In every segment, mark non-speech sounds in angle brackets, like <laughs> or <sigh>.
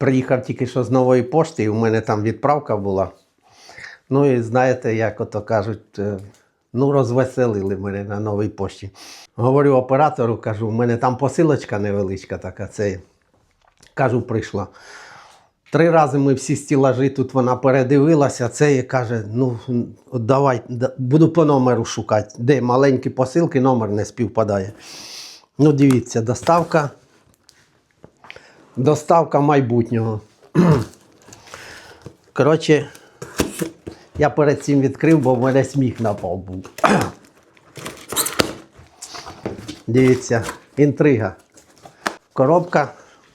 Приїхав тільки що з нової пошти, і у мене там відправка була. Ну і знаєте, як ото кажуть, е, ну розвеселили мене на новій пошті. Говорю оператору, кажу, у мене там посилочка невеличка така. Це кажу, прийшла. Три рази ми всі стілажі, тут вона передивилася, це і каже: ну давай, буду по номеру шукати. Де маленькі посилки, номер не співпадає. Ну, дивіться, доставка. Доставка майбутнього. <clears throat> Коротше, я перед цим відкрив, бо в мене сміх напав був. <clears throat> Дивіться, інтрига. Коробка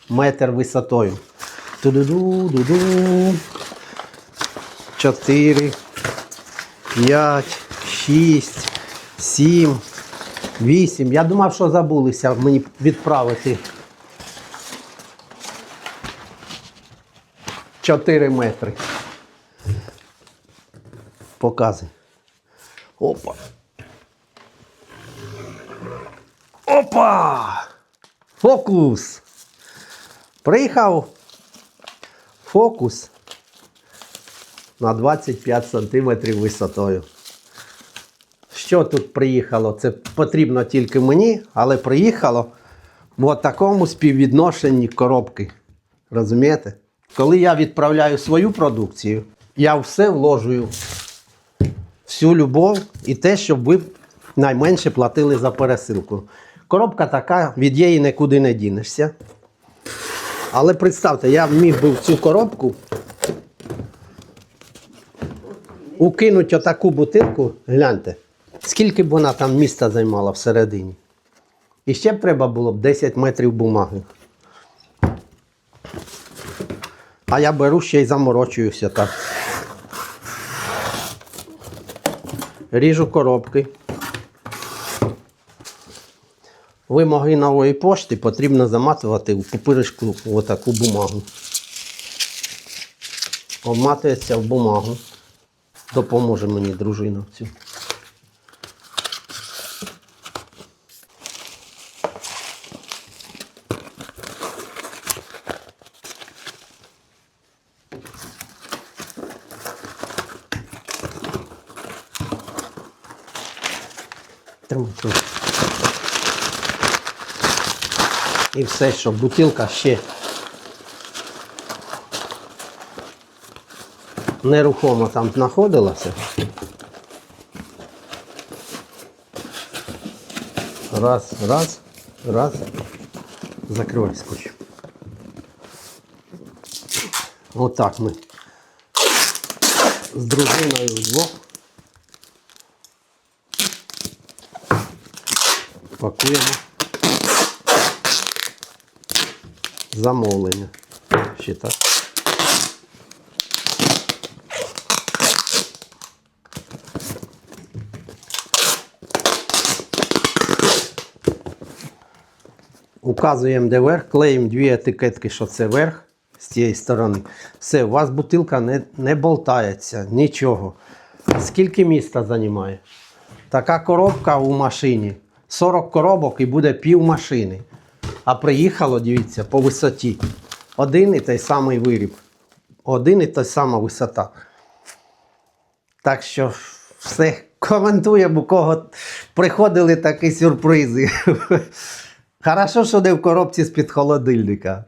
метр висотою. Ту-ду-ду, ду-ду. Чотири, п'ять, шість, сім, вісім. Я думав, що забулися мені відправити. 4 метри. Показуй. Опа. Опа! Фокус! Приїхав фокус на 25 сантиметрів висотою. Що тут приїхало? Це потрібно тільки мені, але приїхало в такому співвідношенні коробки. Розумієте? Коли я відправляю свою продукцію, я все вложую всю любов і те, щоб ви найменше платили за пересилку. Коробка така, від її нікуди не дінешся. Але представте, я міг би в цю коробку укинути отаку бутилку, гляньте, скільки б вона там міста займала всередині. І ще б треба було б 10 метрів бумаги. А я беру ще й заморочуюся так. Ріжу коробки. Вимоги нової пошти потрібно заматувати у пупиришку отаку бумагу. Обматується в бумагу. Допоможе мені дружина в цю. Тримай. І все, щоб бутилка ще нерухомо там знаходилася. Раз, раз, раз. Закривай скотч. Отак ми з дружиною вдвох пакуємо замовлення. Ще так. Указуємо, де верх, клеїмо дві етикетки, що це верх з цієї сторони. Все, у вас бутилка не, не болтається, нічого. Скільки міста займає? Така коробка у машині. 40 коробок і буде пів машини. А приїхало, дивіться, по висоті. Один і той самий виріб. Один і та сама висота. Так що все коментуємо, у кого приходили такі сюрпризи. <laughs> Хорошо, що не в коробці з-під холодильника.